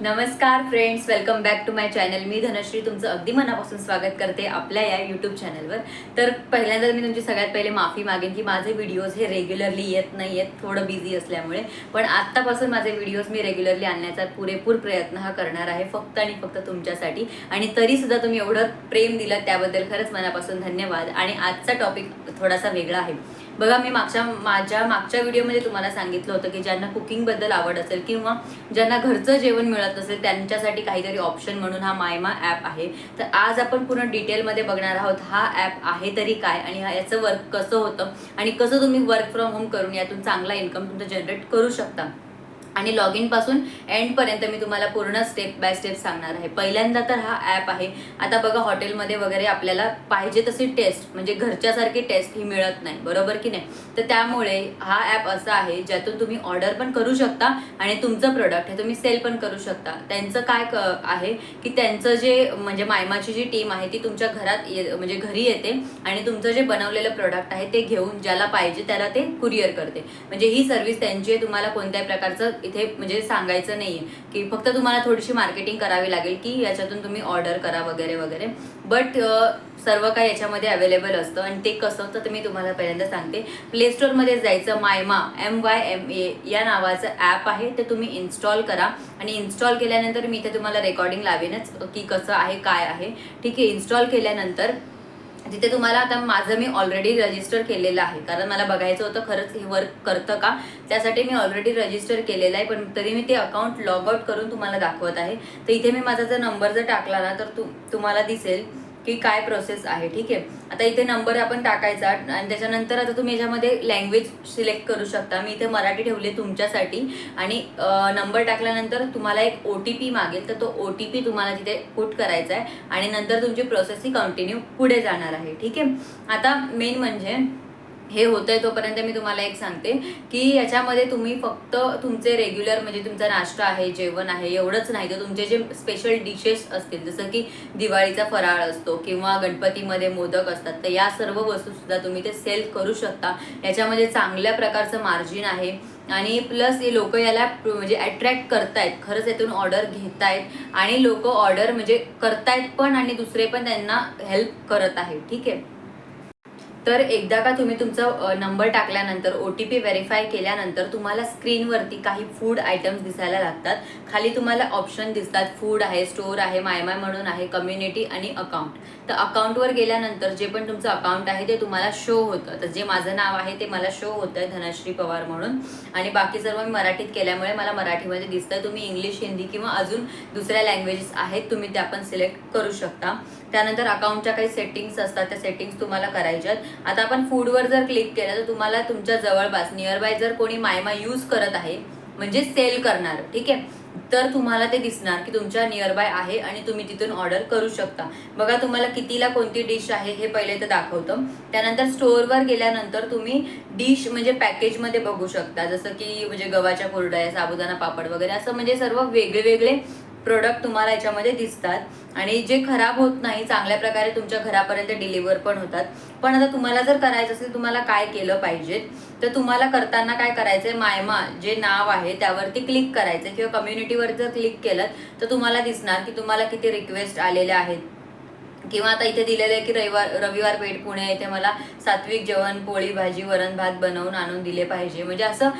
नमस्कार friends welcome back to my channel मी धनश्री तुमचं अगदी मनापासून स्वागत करते आपल्या या यूट्यूब चॅनलवर तर पहिल्यांदा मी तुमची सगळ्यात पहिले माफी मागेन की माझे व्हिडिओज हे रेग्युलरली येत नाही आहेत थोडं बिझी असल्यामुळे. पण आत्तापासून माझे व्हिडिओज मी रेग्युलरली आणण्याचा पुरेपूर प्रयत्न हा करणार आहे फक्त आणि फक्त तुमच्यासाठी. आणि तरीसुद्धा तुम्ही एवढं प्रेम दिलं त्याबद्दल खरंच मनापासून धन्यवाद. आणि आजचा टॉपिक थोडासा वेगळा आहे. बघा मी मागच्या माझ्या मागच्या व्हिडिओमध्ये तुम्हाला सांगितलं होतं की ज्यांना कुकिंगबद्दल आवड असेल किंवा ज्यांना घरचं जेवण मिळत नसेल त्यांच्यासाठी काहीतरी ऑप्शन म्हणून हा मायमा ॲप आहे. तर आज आपण पूर्ण डिटेलमध्ये बघणार आहोत हा ॲप आहे तरी काय आणि हा- याचं वर्क कसं होतं आणि कसं तुम्ही वर्क फ्रॉम होम करून यातून चांगला इन्कम तुमचं जनरेट करू शकता. आणि लॉग इनपासून एंडपर्यंत मी तुम्हाला पूर्ण स्टेप बाय स्टेप सांगणार आहे. पहिल्यांदा तर हा ॲप आहे. आता बघा हॉटेलमध्ये वगैरे आपल्याला पाहिजे तशी टेस्ट म्हणजे घरच्यासारखी टेस्ट ही मिळत नाही. बरोबर की नाही? तर त्यामुळे हा ॲप असा आहे ज्यातून तुम्ही ऑर्डर पण करू शकता आणि तुमचं प्रोडक्ट हे तुम्ही सेल पण करू शकता. त्यांचं काय क आहे की त्यांचं जे म्हणजे मायमाची जी टीम आहे ती तुमच्या घरात ये म्हणजे घरी येते आणि तुमचं जे बनवलेलं प्रोडक्ट आहे ते घेऊन ज्याला पाहिजे त्याला ते कुरिअर करते. म्हणजे ही सर्व्हिस त्यांची आहे तुम्हाला कोणत्याही प्रकारचं इथे म्हणजे सांगायचं नाही आहे की फक्त तुम्हाला थोडीशी मार्केटिंग करावी लागेल की याच्यातून तुम्ही ऑर्डर करा वगैरे वगैरे. बट सर्व काही याच्यामध्ये अवेलेबल असतं आणि ते कसं तर ते मी तुम्हाला पहिल्यांदा सांगते. प्ले स्टोअरमध्ये जायचं Myma M Y M A या नावाचं ॲप आहे ते तुम्ही इन्स्टॉल करा. आणि इन्स्टॉल केल्यानंतर मी इथे तुम्हाला रेकॉर्डिंग लावेनच की कसं आहे काय आहे. ठीक आहे इन्स्टॉल केल्यानंतर जिथे तुम्हाला आता माझं मी ऑलरेडी रजिस्टर केलेलं आहे. कारण मला बघायचं होतं खरंच हे वर्क करतं का? त्यासाठी मी ऑलरेडी रजिस्टर केलेलं आहे पण तरी मी ते अकाउंट लॉग आउट करून तुम्हाला दाखवत आहे. तर इथे मी माझा जर नंबर जर टाकला ना तर तु तुम्हाला दिसेल. की काय प्रोसेस आहे ठीक आहे? आता इथे नंबर आपण टाकायचा आणि त्याच्यानंतर आता तुम्ही याच्यामध्ये लँग्वेज सिलेक्ट करू शकता. मी इथे मराठी ठेवली तुमच्यासाठी आणि नंबर टाकल्यानंतर तुम्हाला एक ओ टी पी मागेल तर तो ओ टी पी तुम्हाला तिथे पुट करायचा आहे आणि नंतर तुमची प्रोसेस ही कंटिन्यू पुढे जाणार आहे ठीक आहे? आता मेन म्हणजे हे होतंय तोपर्यंत मी तुम्हाला एक सांगते की याच्यामध्ये तुम्ही फक्त तुमचे रेग्युलर म्हणजे तुमचा नाश्ता आहे जेवण आहे एवढंच नाही. तर तुमचे जे स्पेशल डिशेस असतील जसं की दिवाळीचा फराळ असतो किंवा गणपतीमध्ये मोदक असतात तर या सर्व वस्तूसुद्धा तुम्ही ते सेल करू शकता. याच्यामध्ये चांगल्या प्रकारचं मार्जिन आहे. आणि प्लस हे लोक याला म्हणजे अट्रॅक्ट करतायत. खरंच यातून ऑर्डर घेतायत. आणि लोक ऑर्डर म्हणजे करतायत पण आणि दुसरे पण त्यांना हेल्प करत आहे ठीक आहे? तर एकदा का तुम्ही तुमचा नंबर टाकल्यानंतर ओ टी पी व्हेरीफाय केल्यानंतर तुम्हाला स्क्रीनवरती काही फूड आयटम्स दिसायला लागतात. खाली तुम्हाला ऑप्शन दिसतात फूड आहे स्टोअर आहे मायमाय म्हणून आहे कम्युनिटी आणि अकाउंट तर अकाउंटवर गेल्यानंतर जे पण तुमचं अकाउंट आहे ते तुम्हाला शो होतं. तर जे माझं नाव आहे ते मला शो होतं आहे धनश्री पवार म्हणून. आणि बाकी सर्व मी मराठीत केल्यामुळे मला मराठीमध्ये दिसतं तुम्ही इंग्लिश हिंदी किंवा अजून दुसऱ्या लँग्वेजेस आहेत तुम्ही त्या पण सिलेक्ट करू शकता. त्यानंतर अकाउंटच्या काही सेटिंग्स असतात त्या सेटिंग्स तुम्हाला करायच्यात. आता आपण फूडवर जर क्लिक केलं तर तुम्हाला तुमच्या जवळपास नियरबाय जर कोणी मायमा यूज करत आहे म्हणजे सेल करणार ठीक आहे? तर तुम्हाला ते दिसणार की तुमच्या नियरबाय आहे आणि तुम्ही तिथून ऑर्डर करू शकता. बघा तुम्हाला कितीला कोणती डिश आहे हे पहिले तर दाखवतं. त्यानंतर स्टोअरवर गेल्यानंतर तुम्ही डिश म्हणजे पॅकेजमध्ये बघू शकता. जसं की म्हणजे गव्हाच्या कोरड्या साबुदाणा पापड वगैरे असं म्हणजे सर्व वेगळे वेगळे प्रोडक्ट तुम्हाला याच्यामध्ये दिसतात. आणि जे खराब होत नाही चांगल्या प्रकारे तुमच्या घरापर्यंत डिलिव्हर पण होतात. पण आता तुम्हाला जर करायचं असेल तुम्हाला काय केलं पाहिजे? तर तुम्हाला करताना काय करायचंय? मायमा जे नाव आहे त्यावरती क्लिक करायचं किंवा कम्युनिटीवर जर क्लिक केलं तर तुम्हाला दिसणार की तुम्हाला किती रिक्वेस्ट आलेल्या आहेत. किंवा आता इथे दिलेलं आहे की रविवार रविवार पेठ पुणे इथे मला सात्विक जेवण पोळी भाजी वरण भात बनवून आणून दिले पाहिजे. म्हणजे असं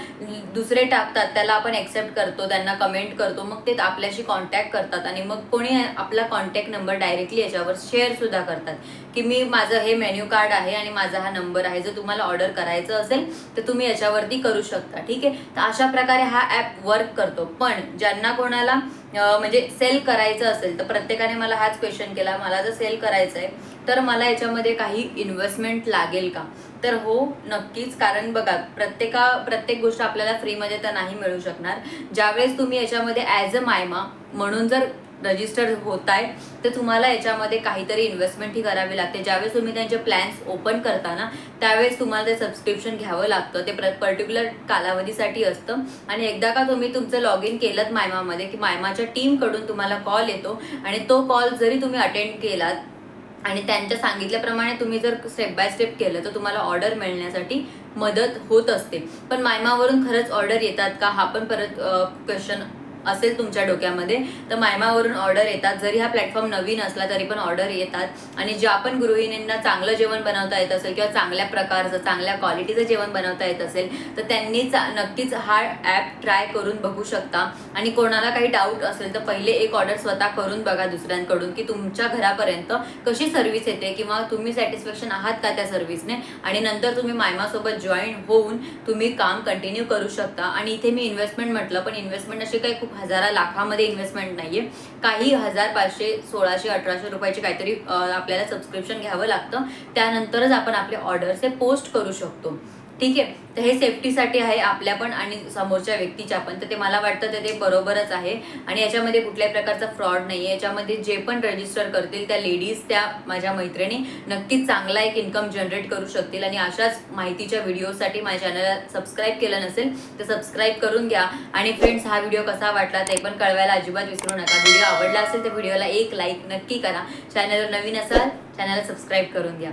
दुसरे टाकतात त्याला आपण एक्सेप्ट करतो त्यांना कमेंट करतो मग ते आपल्याशी कॉन्टॅक्ट करतात आणि मग कोणी आपला कॉन्टॅक्ट नंबर डायरेक्टली याच्यावर शेअर सुद्धा करतात. की मी माझं हे मेन्यू कार्ड आहे आणि माझा हा नंबर आहे जर तुम्हाला ऑर्डर करायचं असेल तर तुम्ही याच्यावरती करू शकता. ठीक आहे? तर अशा प्रकारे हा ॲप वर्क करतो. पण ज्यांना कोणाला म्हणजे सेल करायचं असेल तर प्रत्येकाने मला हाच क्वेश्चन केला. मला जर सेल करायचं आहे तर मला याच्यामध्ये काही इन्व्हेस्टमेंट लागेल का? तर हो नक्कीच. कारण बघा प्रत्येका प्रत्येक गोष्ट आपल्याला फ्रीमध्ये तर नाही मिळू शकणार. ज्यावेळेस तुम्ही याच्यामध्ये ॲज अ मायमा म्हणून जर रजिस्टर होत आहे तर तुम्हाला याच्यामध्ये काहीतरी इन्व्हेस्टमेंट ही करावी लागते. ज्यावेळेस तुम्ही त्यांचे प्लॅन्स ओपन करताना त्यावेळेस तुम्हाला ते सबस्क्रिप्शन घ्यावं लागतं. ते पर्टिक्युलर कालावधीसाठी असतं. आणि एकदा का तुम्ही तुमचं लॉग इन केलं मायमामध्ये की मायमाच्या टीमकडून तुम्हाला कॉल येतो आणि तो कॉल जरी तुम्ही अटेंड केलात आणि त्यांच्या सांगितल्याप्रमाणे तुम्ही जर स्टेप बाय स्टेप केलं तर तुम्हाला ऑर्डर मिळण्यासाठी मदत होत असते. पण मायमावरून खरंच ऑर्डर येतात का? हा पण परत क्वेश्चन असेल तुमच्या डोक्यामध्ये तर मायमावरून ऑर्डर येतात. जरी हा प्लॅटफॉर्म नवीन असला तरी पण ऑर्डर येतात. आणि ज्या पण गृहिणींना चांगलं जेवण बनवता येत असेल किंवा चांगल्या प्रकारचं चांगल्या क्वालिटीचं जेवण बनवता येत असेल तर त्यांनी चा- नक्कीच हा ॲप ट्राय करून बघू शकता. आणि कोणाला काही डाऊट असेल तर पहिले एक ऑर्डर स्वतः करून बघा दुसऱ्यांकडून की तुमच्या घरापर्यंत कशी सर्व्हिस येते किंवा तुम्ही सॅटिस्फॅक्शन आहात का त्या सर्व्हिसने आणि नंतर तुम्ही मायमासोबत जॉईन होऊन तुम्ही काम कंटिन्यू करू शकता. आणि इथे मी इन्व्हेस्टमेंट म्हटलं पण इन्व्हेस्टमेंट अशी काही खूप हजारा लाखामध्ये इन्व्हेस्टमेंट नाहीये. काही हजार पाचशे सोळाशे अठराशे रुपयाचे काहीतरी आपल्याला सबस्क्रिप्शन घ्यावं लागतं. त्यानंतरच आपण आपले ऑर्डर्स हे पोस्ट करू शकतो. ठीक आहे. तर हे सेफ्टीसाठी आहे आपल्या पण आणि समोरच्या व्यक्तीच्या पण. तर ते मला वाटतं तर ते बरोबरच आहे. आणि याच्यामध्ये कुठल्याही प्रकारचा फ्रॉड नाही आहे याच्यामध्ये जे पण रजिस्टर करतील त्या लेडीज त्या माझ्या मैत्रिणी नक्कीच चांगला एक इन्कम जनरेट करू शकतील. आणि अशाच माहितीच्या व्हिडिओसाठी माझ्या चॅनलला सबस्क्राईब केलं नसेल तर सबस्क्राईब करून घ्या. आणि फ्रेंड्स हा व्हिडिओ कसा वाटला ते पण कळवायला अजिबात विसरू नका. व्हिडिओ आवडला असेल तर व्हिडिओला एक लाईक नक्की करा. चॅनलवर नवीन असाल चॅनलला सबस्क्राईब करून घ्या.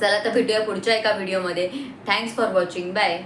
चला तर भेटूया पुढच्या एका व्हिडिओमध्ये थँक्स फॉर वॉचिंग बाय